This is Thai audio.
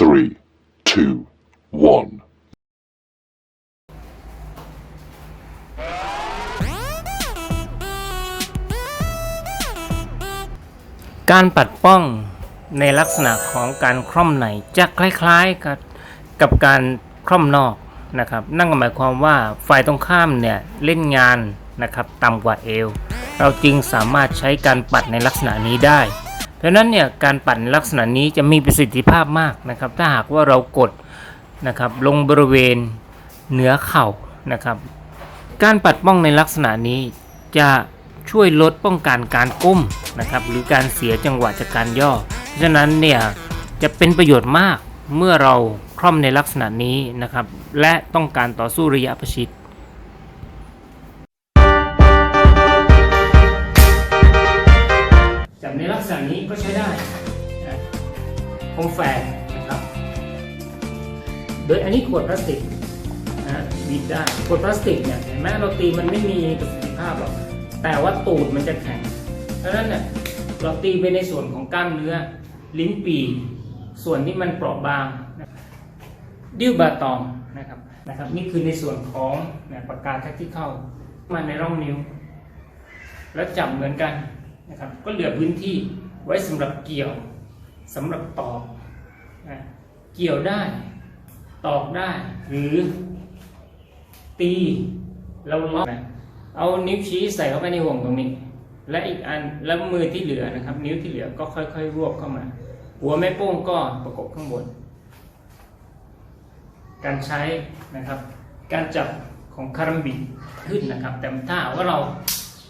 three, two, one. การปัดป้องในลักษณะของการคล่อมในจะคล้ายๆกับกับการคล่อมนอกนะครับ นั่นก็หมายความว่าฝ่ายตรงข้ามเนี่ยเล่นงานนะครับต่ำกว่าเอว เราจึงสามารถใช้การปัดในลักษณะนี้ได้ เพราะนั้นเนี่ยการปัดในลักษณะนี้จะมีประสิทธิภาพมากนะครับ ถ้าหากว่าเรากดนะครับลงบริเวณเหนือเข่านะครับ การปัดป้องในลักษณะนี้จะช่วยลดป้องกันการก้มนะครับหรือการเสียจังหวะจากการย่อ เพราะฉะนั้นเนี่ยจะเป็นประโยชน์มากเมื่อเราคล่อมในลักษณะนี้นะครับ และต้องการต่อสู้ระยะประชิด ลักษณะนี้ก็ใช้ได้นะคมแฝกนะครับ โดยอันนี้ขวดพลาสติกนะบีบได้ขวดพลาสติกเนี่ยเห็นไหมเราตีมันไม่มีประสิทธิภาพหรอกแต่ว่าตูดมันจะแข็งเพราะนั้นเนี่ยเราตีไปในส่วนของกล้ามเนื้อลิ้นปีส่วนที่มันเปราะบางนะดิ้วบาตองนะครับนะครับ นี่คือในส่วนของเนี่ยปากกาแท็กที่เข้ามาในร่องนิ้ว แล้วจับเหมือนกัน นะครับ ก็เหลือพื้นที่ไว้สำหรับเกี่ยวสำหรับตอกนะเกี่ยวได้ตอกได้หรือ ตีเราล็อกนะเอานิ้วชี้ใส่เข้าไปในห่วงตรงนี้ และอีกอันแล้วมือที่เหลือนะครับ นิ้วที่เหลือก็ค่อยๆ รวบเข้ามา หัวแม่โป้งก็ประกบข้างบน การใช้นะครับ การจับของคารัมบิขึ้นนะครับ แต่ถ้าหาว่าเรา